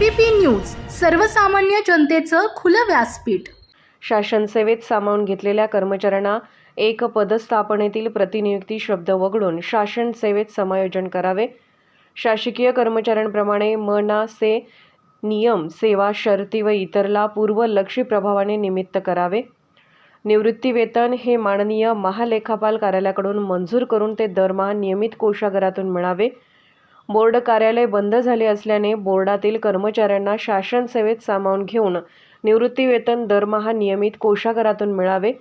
ABP news सर्वसामान्य जनतेचं खुलं व्यासपीठ. शासन सेवेत सामावून घेतलेल्या कर्मचाऱ्यांना एक पदस्थापनेतील प्रतिनियुक्ती शब्द वगळून शासन सेवेत समायोजन करावे. शासकीय कर्मचाऱ्यांप्रमाणे म से नियम सेवा शर्ती व इतरला पूर्वलक्षी प्रभावाने निमित्त करावे. निवृत्तीवेतन हे माननीय महालेखापाल कार्यालयाकडून मंजूर करून ते दरमहा नियमित कोषागारातून मिळावे. बोर्ड कार्यालय बंद झाले असल्याने बोर्डातील कर्मचाऱ्यांना शासन सेवेत सामावून घेऊन निवृत्तीवेतन दरमहा नियमित कोषागारातून मिळावे.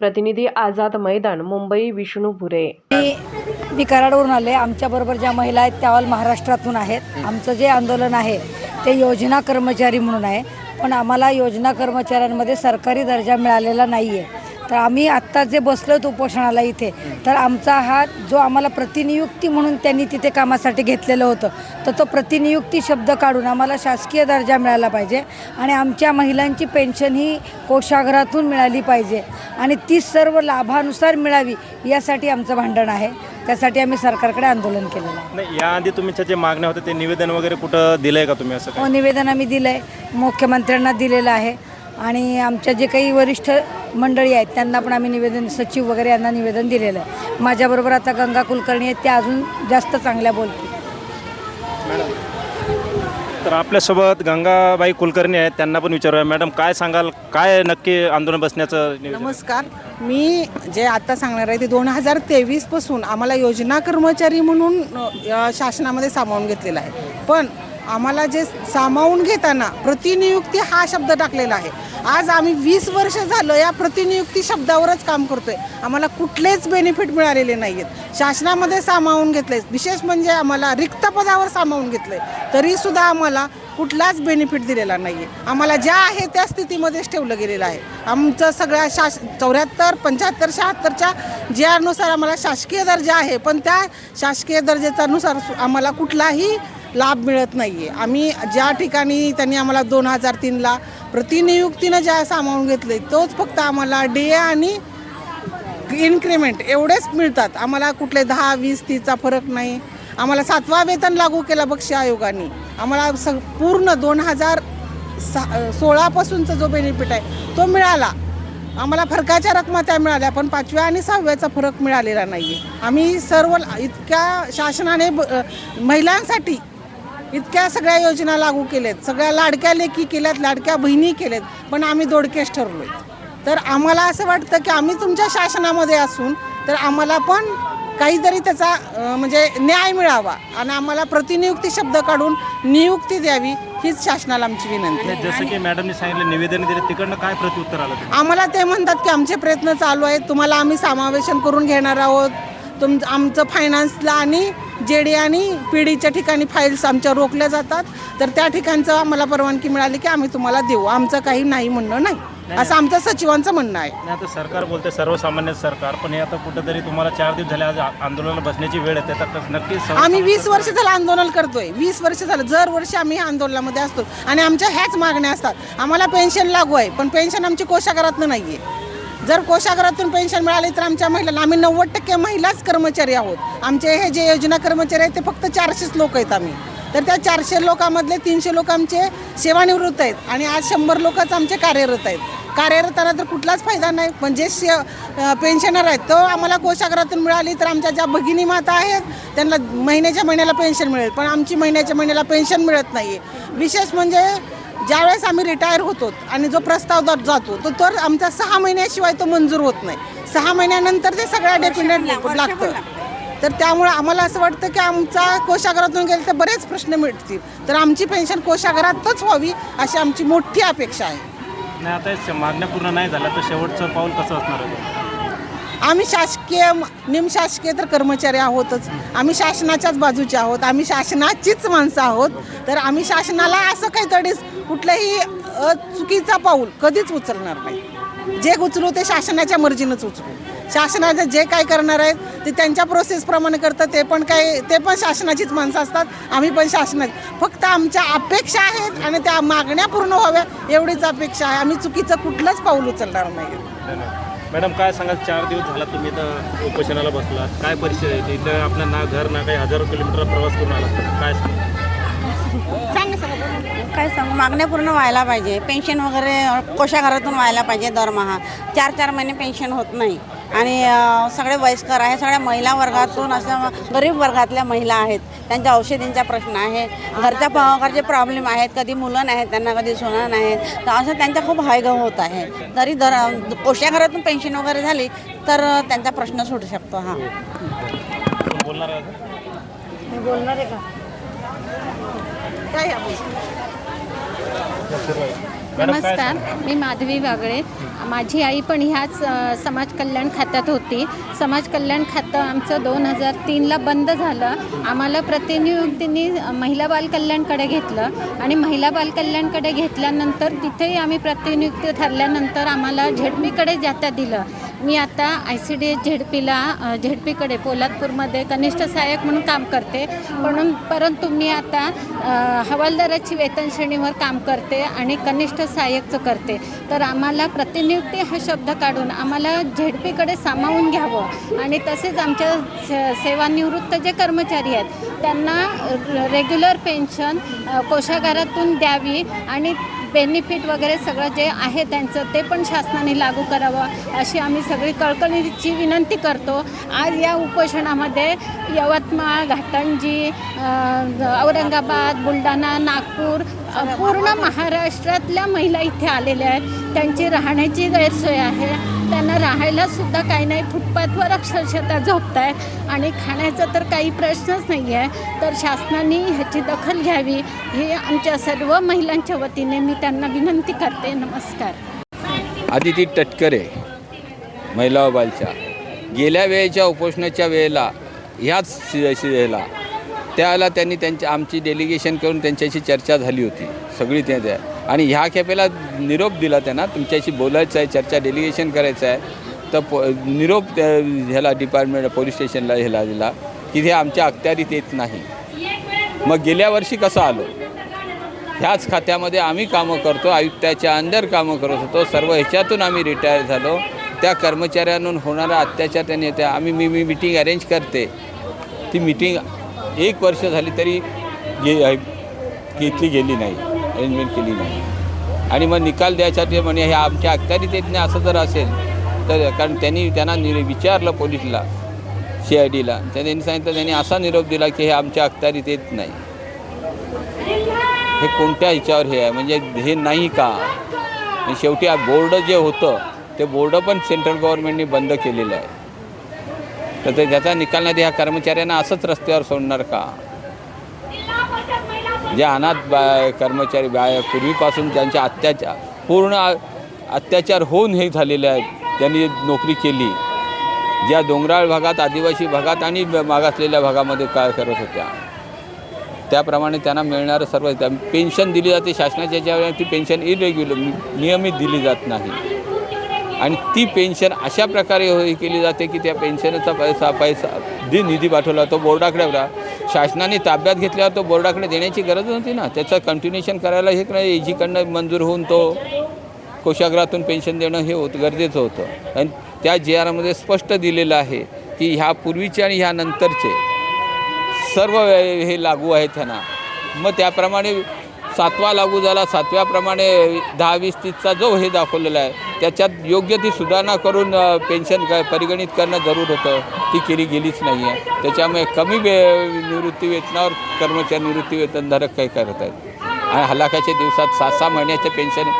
प्रतिनिधी आझाद मैदान मुंबई विष्णू भुरे. मी कराडवरून आले. आमच्याबरोबर ज्या महिला आहेत त्या ऑल महाराष्ट्रातून आहेत. आमचं जे आंदोलन आहे ते योजना कर्मचारी म्हणून आहे. पण आम्हाला योजना कर्मचाऱ्यांमध्ये सरकारी दर्जा मिळालेला नाही आहे तर आम्ही आत्ता जे बसलो उपोषणाला इथे तर आमचा हा जो आम्हाला प्रतिनियुक्ती म्हणून त्यांनी तिथे कामासाठी घेतलेलं होतं तर तो प्रतिनियुक्ती शब्द काढून आम्हाला शासकीय दर्जा मिळाला पाहिजे आणि आमच्या महिलांची पेन्शन ही कोषागारातून मिळाली पाहिजे आणि ती सर्व लाभानुसार मिळावी यासाठी आमचं भांडण आहे. त्यासाठी आम्ही सरकारकडे आंदोलन केलेलं आहे. नाही याआधी तुमच्या जे मागण्या होत्या ते निवेदन वगैरे कुठं दिलंय का तुम्ही असं हो निवेदन आम्ही दिलं आहे मुख्यमंत्र्यांना दिलेलं आहे. आणि आमच्या जे काही वरिष्ठ मंडळी आहेत त्यांना पण आम्ही निवेदन सचिव वगैरे यांना निवेदन दिलेलं आहे. माझ्याबरोबर आता गंगा कुलकर्णी आहेत त्या अजून जास्त चांगल्या बोलतील. तर आपल्यासोबत गंगाबाई कुलकर्णी आहेत त्यांना पण विचारूया. मॅडम काय सांगाल? काय नक्की आंदोलन बसण्याचं नियोजन? नमस्कार. मी जे आता सांगणार आहे ते दोन हजार तेवीसपासून आम्हाला योजना कर्मचारी म्हणून अ, शासनामध्ये सामावून घेतलेला आहे. पण आम्हाला जे सामावून घेताना प्रतिनियुक्ती हा शब्द टाकलेला आहे. आज आम्ही वीस वर्ष झालं या प्रतिनियुक्ती शब्दावरच काम करतोय. आम्हाला कुठलेच बेनिफिट मिळालेले नाही आहेत शासनामध्ये सामावून घेतले विशेष म्हणजे आम्हाला रिक्त पदावर सामावून घेतलंय. तरीसुद्धा आम्हाला कुठलाच बेनिफिट दिलेला नाही आहे आम्हाला ज्या आहे त्या स्थितीमध्येच ठेवलं गेलेलं आहे. आमचं सगळ्या शास चौऱ्याहत्तर पंच्याहत्तर शहात्तरच्या ज्यानुसार आम्हाला शासकीय दर्जा आहे. पण त्या शासकीय दर्जेच्यानुसार आम्हाला कुठलाही लाभ मिळत नाही आहे आम्ही ज्या ठिकाणी त्यांनी आम्हाला दोन हजार तीनला प्रतिनियुक्तीनं ज्या सामावून घेतले तोच फक्त आम्हाला डे आणि इन्क्रिमेंट एवढेच मिळतात. आम्हाला कुठले दहा वीस तीसचा फरक नाही. आम्हाला सातवा वेतन लागू केला बक्षी आयोगाने. आम्हाला स पूर्ण दोन हजार सा सोळापासूनचा जो बेनिफिट आहे तो मिळाला. आम्हाला फरकाच्या रकमा त्या मिळाल्या पण पाचव्या आणि सहाव्याचा फरक मिळालेला नाही आहे आम्ही सर्व इतक्या शासनाने ब- महिलांसाठी इतक्या सगळ्या योजना लागू केल्यात. सगळ्या लाडक्या लेखी केल्यात लाडक्या बहिणी केल्यात पण आम्ही दोडकेच ठरलोय. तर आम्हाला असं वाटतं की आम्ही तुमच्या शासनामध्ये असून तर आम्हाला पण काहीतरी त्याचा म्हणजे न्याय मिळावा आणि आम्हाला प्रतिनियुक्ती शब्द काढून नियुक्ती द्यावी हीच शासनाला आमची विनंती आहे. जसं की मॅडमने सांगितलं निवेदन दिलं तिकडनं काय प्रत्युत्तर आलं? आम्हाला ते म्हणतात की आमचे प्रयत्न चालू आहेत तुम्हाला आम्ही समावेशन करून घेणार आहोत तुम आमचं फायनान्सला आणि जे डी आणि पी डीच्या ठिकाणी फाईल्स आमच्या रोखल्या जातात. तर त्या ठिकाणचं आम्हाला परवानगी मिळाली की आम्ही तुम्हाला देऊ. आमचं काही नाही म्हणणं नाही. असं आमचं सचिवांचं म्हणणं आहे. नाही आता सरकार बोलते सर्वसामान्य सरकार. पण हे आता कुठंतरी तुम्हाला चार दिवस झाले आज आ- आंदोलनाला बसण्याची वेळ येते. तर नक्कीच आम्ही वीस वर्ष झालं आंदोलन करतोय. वीस वर्ष झालं. दर वर्षी आम्ही आंदोलनामध्ये असतो. आणि आमच्या ह्याच मागण्या असतात. आम्हाला पेन्शन लागू आहे पण पेन्शन आमची कोशागारातनं नाही आहे जर कोशागरातून पेन्शन मिळाली तर आमच्या महिलांना आम्ही नव्वद टक्के महिलाच कर्मचारी आहोत. आमचे हे जे योजना कर्मचारी आहेत ते फक्त चारशेच लोक आहेत आम्ही. तर त्या चारशे लोकांमधले तीनशे लोक आमचे सेवानिवृत्त आहेत आणि आज शंभर लोकच आमचे कार्यरत आहेत. कार्यरताना तर कुठलाच फायदा नाही पण जे शे पेन्शनर आहेत तो आम्हाला कोशागरातून मिळाली तर आमच्या ज्या भगिनी माता आहेत त्यांना महिन्याच्या महिन्याला पेन्शन मिळेल. पण आमची महिन्याच्या महिन्याला पेन्शन मिळत नाही आहे विशेष म्हणजे ज्यावेळेस आम्ही रिटायर होतो आणि जो प्रस्ताव जातो तो तर आमचा सहा महिन्याशिवाय तो मंजूर होत नाही. सहा महिन्यानंतर ते सगळ्या डेफिनेट लागतं तर त्यामुळे आम्हाला असं वाटतं की आमचा कोशागारातून गेले तर बरेच प्रश्न मिळतील तर आमची पेन्शन कोशागारातच व्हावी अशी आमची मोठी अपेक्षा आहे. नाही आता मागण्या पूर्ण नाही झाल्या तर शेवटचं पाऊल कसं असणार आहे? आम्ही शासकीय निमशासकीय तर कर्मचारी आहोतच. आम्ही शासनाच्याच बाजूचे आहोत. आम्ही शासनाचीच माणसं आहोत. तर आम्ही शासनाला असं काहीतरी कुठलंही चुकीचा पाऊल कधीच उचलणार नाही. जे उचलू ते शासनाच्या मर्जीनंच उचलू. शासनाचं जे काय करणार आहेत ते त्यांच्या प्रोसेसप्रमाणे करतात ते पण काय ते पण शासनाचीच माणसं असतात आम्ही पण शासनात. फक्त आमच्या अपेक्षा आहेत आणि त्या मागण्या पूर्ण व्हाव्या एवढीच अपेक्षा आहे. आम्ही चुकीचं कुठलंच पाऊल उचलणार नाही. धन्यवाद. मॅडम काय सांगाल? चार दिवस झाला तुम्ही इथं उपोषणाला बसलात. काय परिस्थिती आहे? इथं आपलं ना घर ना काही हजारो किलोमीटर प्रवास करून आला काय सांग काय सांगू? मागण्या पूर्ण व्हायला पाहिजे. पेन्शन वगैरे कोशागारातून व्हायला पाहिजे दरमहा. चार चार महिने पेन्शन होत नाही. आणि सगळे वयस्कर आहे सगळ्या महिला वर्गातून असं गरीब वर्गातल्या महिला आहेत. त्यांच्या औषधींचा प्रश्न आहे. घरच्या घरचे प्रॉब्लेम आहेत. कधी मुलं नाहीत त्यांना कधी सुना नाहीत. तर असं त्यांचा खूप हायगव होत आहे. तरी दर कोशागारातून पेन्शन वगैरे झाली तर त्यांचा प्रश्न सुटू शकतो हां. बोलणार आहे का? नमस्कार मी माधवी वागळे. माझी आई पण ह्याच समाज कल्याण खात्यात होती. समाज कल्याण खातं आमचं दोन हजार तीनला बंद झालं. आम्हाला प्रतिनियुक्तींनी महिला बाल कल्याणकडे घेतलं आणि महिला बाल कल्याणकडे घेतल्यानंतर तिथेही आम्ही प्रतिनियुक्ती ठरल्यानंतर आम्हाला झेडपीकडे जाता दिलं. मी आता I C D S Z पीला झेडपीकडे पोलादपूरमध्ये कनिष्ठ सहाय्यक म्हणून काम करते. म्हणून परंतु मी आता हवालदाराची वेतन श्रेणीवर काम करते आणि कनिष्ठ सहाय्यकचं करते. तर आम्हाला प्रतिनियुक्ती हा शब्द काढून आम्हाला झेडपीकडे सामावून घ्यावं. आणि तसेच आमच्या से- सेवानिवृत्त जे कर्मचारी आहेत त्यांना रेग्युलर पेन्शन अ, कोशागारातून द्यावी आणि बेनिफिट वगैरे सगळं जे आहे त्यांचं ते पण शासनाने लागू करावं अशी आम्ही सगळी कळकळीची विनंती करतो. आज या उपोषणामध्ये यवतमाळ घाटंजी औरंगाबाद बुलढाणा नागपूर पूर्ण महाराष्ट्रातल्या महिला इथे आलेल्या आहेत. त्यांची राहण्याची गैरसोय आहे. त्यांना राहायला सुद्धा काही नाही. फुटपाथवर अक्षरशः झोपत आहेत आणि खाण्याचा तर काही प्रश्नच नाही आहे तर शासनाने ह्याची दखल घ्यावी. हे आमच्या सर्व महिलांच्या वतीने मी त्यांना विनंती करते. नमस्कार. आदिती टटकरे महिला बालच्या. गेल्या वेळेच्या उपोषणाच्या वेळेला ह्याच शि- शिला त्याला त्यांनी त्यांच्या आमची डेलिगेशन करून त्यांच्याशी चर्चा झाली होती. सगळी ते त्या आणि ह्या खेपेला निरोप दिला त्यांना तुमच्याशी बोलायचं आहे चर्चा डेलिगेशन करायचं आहे तर पो निरोप ह्याला डिपार्टमेंट पोलीस स्टेशनला ह्याला दिला की हे आमच्या अखत्यारीत येत नाही. मग गेल्या वर्षी कसं आलो? ह्याच खात्यामध्ये आम्ही कामं करतो आयुक्ताच्या अंडर कामं करत होतो सर्व ह्याच्यातून आम्ही रिटायर झालो. त्या कर्मचाऱ्यांवर होणारा अत्याचार त्यांनी त्या आम्ही मी मी मिटिंग अरेंज करते. ती मिटिंग एक वर्ष झाली तरी गे घेतली गेली नाही अरेंजमेंट केली नाही. आणि मग निकाल द्यायसाठी म्हणे हे आमच्या अखत्यारीत येत नाही असं जर असेल तर कारण त्यांनी त्यांना नि विचारलं पोलिसला सी आय डीला त्यांनी सांगितलं त्यांनी असा निरोप दिला की हे आमच्या अखत्यारीत येत नाही. हे कोणत्या ह्याच्यावर हे आहे? म्हणजे हे नाही का? शेवटी बोर्ड जे होतं ते बोर्ड पण सेंट्रल गव्हर्नमेंटने बंद केलेलं आहे. तर त्याचा निकाल नाही ह्या कर्मचाऱ्यांना असंच रस्त्यावर सोडणार का? जे अनाथ बा कर्मचारी बा पूर्वीपासून त्यांच्या अत्याचार पूर्ण अत्याचार होऊन हे झालेले आहेत त्यांनी नोकरी केली. ज्या डोंगराळ भागात आदिवासी भागात आणि मागासलेल्या भागामध्ये काय करत होत्या. त्याप्रमाणे त्यांना मिळणारं सर्व पेन्शन दिली जाते शासनाच्या ज्यावेळेला ती पेन्शन इरेग्युलर नियमित दिली जात नाही. आणि ती पेन्शन अशा प्रकारे हे केली जाते की त्या पेन्शनचा पैसा पैसा जी निधी पाठवला तो बोर्डाकडे होता. शासनाने ताब्यात घेतल्यावर तो बोर्डाकडे देण्याची गरज नव्हती ना. त्याचं कंटिन्युएशन करायला हे नाही एजीकडनं मंजूर होऊन तो कोशाग्रातून पेन्शन देणं हे होत गरजेचं होतं. आणि त्या जी आरमध्ये स्पष्ट दिलेलं आहे की ह्या पूर्वीचे आणि ह्या नंतरचे सर्व हे लागू आहे त्यांना मग त्याप्रमाणे सातवा लागू झाला. सातव्याप्रमाणे दहा वीस तीसचा जो हे दाखवलेला आहे त्याच्यात योग्य ती सुधारणा करून पेन्शन क परिगणित करणं जरूर होतं. ती केली गेलीच नाही आहे त्याच्यामुळे कमी वे निवृत्ती वेतनावर कर्मचारी निवृत्ती वेतनधारक काही करत आहेत. आणि हलाखाच्या दिवसात सहा सहा महिन्याचे पेन्शन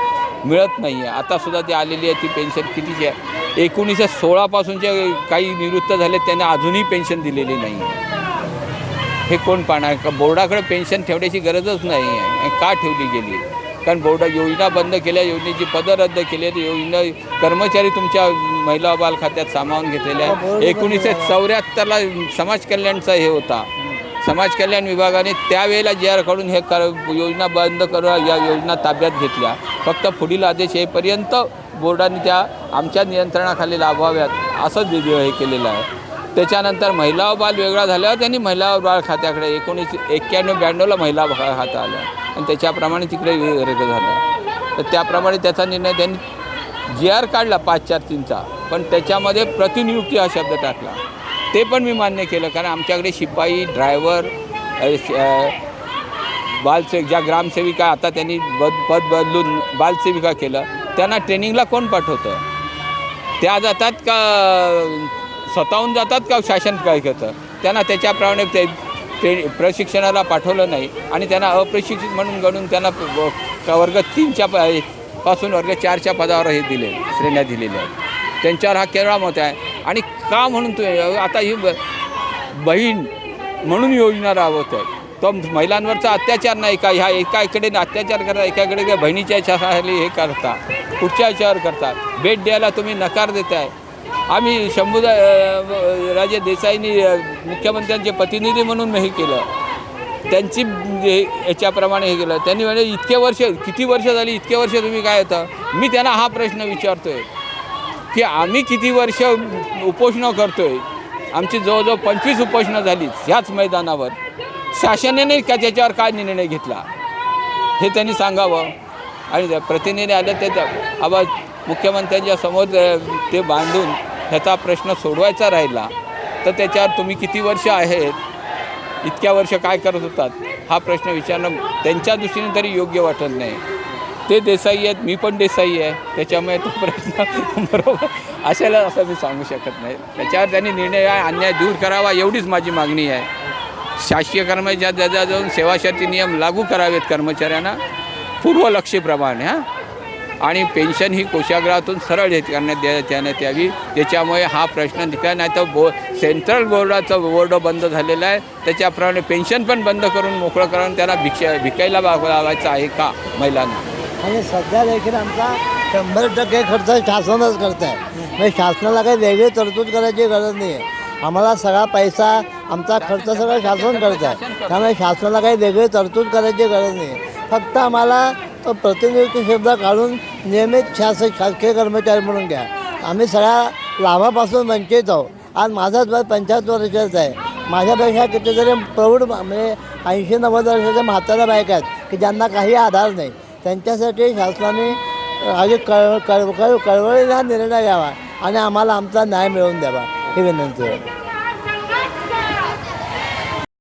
मिळत नाही आहे आतासुद्धा ती आलेली आहे ती पेन्शन कितीची आहे? एकोणीसशे सोळापासून जे काही निवृत्त झाले त्यांना अजूनही पेन्शन दिलेली नाही. आहे हे कोण पाहणार? का बोर्डाकडे पेन्शन ठेवण्याची गरजच नाही आहे आणि का ठेवली गेली? कारण बोर्ड योजना बंद केल्या योजनेची पदं रद्द केली आहेत योजना कर्मचारी तुमच्या महिला बाल खात्यात सामावून घेतलेले आहेत. एकोणीसशे चौऱ्याहत्तरला समाज कल्याणचा हे होता. समाज कल्याण विभागाने त्यावेळेला जे आर काढून हे कर योजना बंद करून या योजना ताब्यात घेतल्या. फक्त पुढील आदेश येईपर्यंत बोर्डाने त्या आमच्या नियंत्रणाखाली लाभाव्यात असंच हे केलेलं आहे. त्याच्यानंतर महिला व बाल वेगळा झाल्यावर त्यांनी महिला व खात्याकडे एकोणीसशे एक्क्याण्णव ब्याण्णवला महिला बा- खातं आलं. आणि त्याच्याप्रमाणे तिकडे वेगळं झालं. तर त्याप्रमाणे त्याचा निर्णय त्यांनी जी आर काढला पाच चार तीनचा. पण त्याच्यामध्ये प्रतिनियुक्ती हा शब्द टाकला. ते पण मी मान्य केलं कारण आमच्याकडे शिपाई ड्रायव्हर बालसेवक ज्या ग्रामसेविका आता त्यांनी बद पद बदलून बालसेविका केलं त्यांना ट्रेनिंगला कोण पाठवतं? त्या जातात का स्वतःहून जातात का शासन काय करतं त्यांना त्याच्याप्रमाणे ते ट्रे प्रशिक्षणाला पाठवलं नाही आणि त्यांना अप्रशिक्षित म्हणून गणून त्यांना का वर्ग तीनच्या पासून वर्ग चारच्या पदावर हे दिले श्रेण्या दिलेल्या आहेत. त्यांच्यावर हा केवळा मत आहे. आणि का म्हणून तो आता ही ब बहीण म्हणून योजना राबवत आहे. तो महिलांवरचा अत्याचार नाही का? ह्या एकाकडे अत्याचार करता एकाकडे बहिणीच्या याच्याखाली हे करता पुढच्या याच्यावर करता. भेट द्यायला तुम्ही नकार देताय. आम्ही शंभूदा राजे देसाईंनी मुख्यमंत्र्यांचे प्रतिनिधी म्हणून हे केलं. त्यांची हे याच्याप्रमाणे हे केलं. त्यांनी म्हणजे इतके वर्ष किती वर्ष झाली इतके वर्ष तुम्ही काय होतं मी त्यांना हा प्रश्न विचारतोय की आम्ही किती वर्ष उपोषणं करतोय? आमची जवळजवळ पंचवीस उपोषणं झाली ह्याच मैदानावर. शासनाने का त्याच्यावर काय निर्णय घेतला? हे त्यांनी सांगावं. आणि त्या प्रतिनिधी आले ते त्या- आबा मुख्यमंत्र्यांच्या समोर ते बांधून ह्याचा प्रश्न सोडवायचा राहिला तर त्याच्यावर तुम्ही किती वर्ष आहेत इतक्या वर्ष काय करत होतात हा प्रश्न विचारणं त्यांच्या दृष्टीने तरी योग्य वाटत नाही. ते देसाई आहेत मी पण देसाई आहे त्याच्यामुळे तो प्रश्न बरोबर असेल असं मी सांगू शकत नाही. त्याच्यावर त्यांनी निर्णय अन्याय दूर करावा एवढीच माझी मागणी आहे. शासकीय कर्मचाऱ्या जाऊन सेवाशाती नियम लागू करावेत कर्मचाऱ्यांना पूर्वलक्षीप्रमाणे हां. आणि पेन्शन ही कोशाग्रातून सरळ हे करण्यात द्या देण्यात यावी त्याच्यामुळे हा प्रश्न निघाला नाही तर बो सेंट्रल बोर्डाचं बोर्ड बंद झालेलं आहे. त्याच्याप्रमाणे पेन्शन पण बंद करून मोकळं करून त्याला भिक्षा भिकायला लाव- लावायचं आहे का महिलांना? आणि सध्या देखील आमचा शंभर टक्के खर्च शासनच करत आहे म्हणजे शासनाला काही वेगळी तरतूद करायची गरज नाही आहे आम्हाला सगळा पैसा आमचा खर्च सगळं शासन करत आहे त्यामुळे शासनाला काही वेगळी तरतूद करायची गरज नाही आहे फक्त आम्हाला तो प्रतिनिधित्व शब्द काढून नियमित शासक शासकीय कर्मचारी म्हणून घ्या. आम्ही सगळ्या लाभापासून वंचित आहोत. आज माझाच वय पंच्याहत्तर वर्षाचा आहे. माझ्यापेक्षा कितीतरी प्रौढ म्हणजे ऐंशी नव्वद वर्षाच्या म्हाताऱ्या बायका आहेत की ज्यांना काही आधार नाही. त्यांच्यासाठी शासनाने आधी कळ कळ कळवळीला निर्णय घ्यावा आणि आम्हाला आमचा न्याय मिळवून द्यावा. ही विनंती आहे.